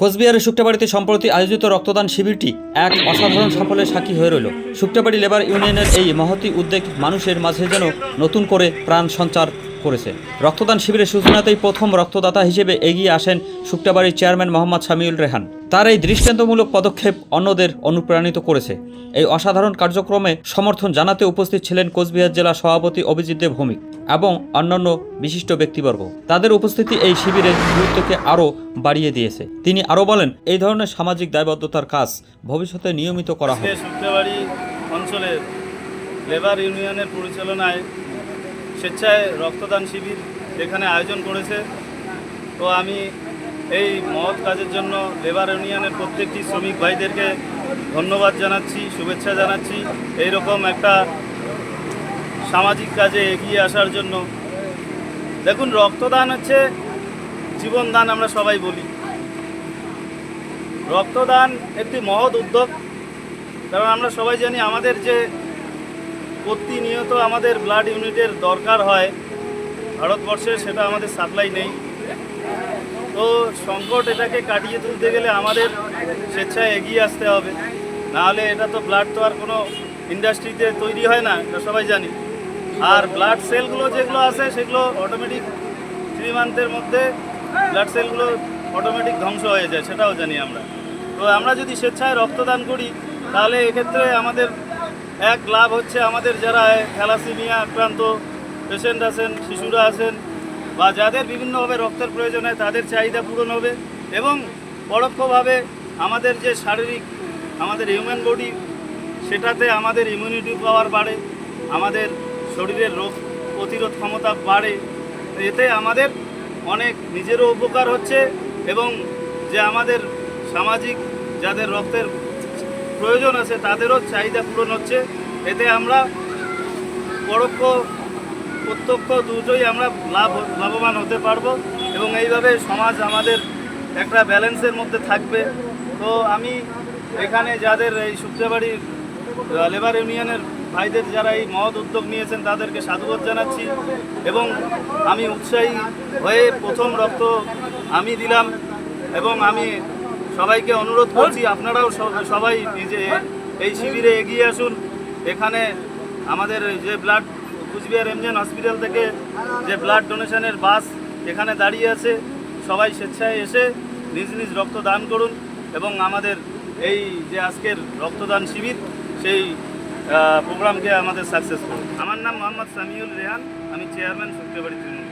কোচবিহারের শুক্তাবাড়িতে সম্প্রতি আয়োজিত রক্তদান শিবিরটি এক অসাধারণ সাফল্যের সাক্ষী হয়ে রইল। শুক্তাবাড়ি লেবার ইউনিয়নের এই মহতি উদ্যোগ মানুষের মাঝে যেন নতুন করে প্রাণ সঞ্চার করেছে। রক্তদান শিবিরের সূচনাতেই প্রথম রক্তদাতা হিসেবে এগিয়ে আসেন শুক্তাবাড়ির চেয়ারম্যান মোহাম্মদ সামিউল রেহান। তার এই দৃষ্টান্তমূলক পদক্ষেপ অন্যদের অনুপ্রাণিত করেছে। এই অসাধারণ কার্যক্রমে সমর্থন জানাতে উপস্থিত ছিলেন কোচবিহার জেলা সভাপতি অভিজিৎ দেব ভৌমিক এবং অন্যান্য বিশিষ্ট ব্যক্তিবর্গ। তাদের উপস্থিতি এই শিবিরের গুরুত্বকে আরও বাড়িয়ে দিয়েছে। তিনি আরও বলেন, এই ধরনের সামাজিক দায়বদ্ধতার কাজ ভবিষ্যতে নিয়মিত করা হবে। অঞ্চলের লেবার ইউনিয়নের পরিচালনায় স্বেচ্ছায় রক্তদান শিবির এখানে আয়োজন করেছে। তো আমি এই মহৎ কাজের জন্য লেবার ইউনিয়নের প্রত্যেকটি শ্রমিক ভাইদেরকে ধন্যবাদ জানাচ্ছি, শুভেচ্ছা জানাচ্ছি। এই রকম একটা সামাজিক কাজে এগিয়ে আসার জন্য। দেখুন, রক্তদান হচ্ছে জীবনদান আমরা সবাই বলি। রক্তদান একটি মহৎ উদ্যোগ। কারণ আমরা সবাই জানি আমাদের যে প্রতিনিয়ত আমাদের ব্লাড ইউনিটের দরকার হয় ভারতবর্ষে, সেটা আমাদের সাপ্লাই নেই। তো সংকট এটাকে কাটিয়ে তুলতে গেলে আমাদের স্বেচ্ছায় এগিয়ে আসতে হবে। নাহলে এটা তো ব্লাড তো আর কোনো ইন্ডাস্ট্রিতে তৈরি হয় না, এটা সবাই জানি। আর ব্লাড সেলগুলো যেগুলো আছে, সেগুলো অটোমেটিক থ্রি মান্থের মধ্যে ব্লাড সেলগুলো অটোমেটিক ধ্বংস হয়ে যায়, সেটাও জানি আমরা। তো আমরা যদি স্বেচ্ছায় রক্তদান করি, তাহলে এক্ষেত্রে আমাদের এক লাভ হচ্ছে আমাদের যারা থ্যালাসিমিয়া আক্রান্ত পেশেন্ট আছেন, শিশুরা আছেন, বা যাদের বিভিন্নভাবে রক্তের প্রয়োজন হয়, তাদের চাহিদা পূরণ হবে এবং পরোক্ষভাবে আমাদের যে শারীরিক, আমাদের হিউম্যান বডি সেটাতে আমাদের ইমিউনিটি পাওয়ার বাড়ে, আমাদের শরীরের রোগ প্রতিরোধ ক্ষমতা বাড়ে। এতে আমাদের অনেক নিজেরও উপকার হচ্ছে এবং যে আমাদের সামাজিক, যাদের রক্তের প্রয়োজন আছে, তাদেরও চাহিদা পূরণ হচ্ছে। এতে আমরা পরোক্ষ প্রত্যক্ষ দুটোই আমরা লাভ, লাভবান হতে পারব এবং এইভাবে সমাজ আমাদের একটা ব্যালেন্সের মধ্যে থাকবে। তো আমি এখানে যাদের এই শুক্রবাড়ির লেবার ইউনিয়নের ভাইদের যারা এই মহৎ উদ্যোগ নিয়েছেন, তাদেরকে সাধুবাদ জানাচ্ছি এবং আমি উৎসাহী হয়ে প্রথম রক্ত আমি দিলাম এবং আমি সবাইকে অনুরোধ করছি, আপনারাও সব- সবাই নিজে এই শিবিরে এগিয়ে আসুন। এখানে আমাদের যে ব্লাড, কুচবিহার এমজেন হসপিটাল থেকে যে ব্লাড ডোনেশনের বাস এখানে দাঁড়িয়ে আছে, সবাই স্বেচ্ছায় এসে নিজ নিজ রক্ত দান করুন এবং আমাদের এই যে আজকের রক্তদান শিবির, সেই প্রোগ্রামকে আমাদের সাকসেস করুন। আমার নাম মোহাম্মদ সামিউল রেহান, আমি চেয়ারম্যান শুক্রবাড়ি তৃণমূল।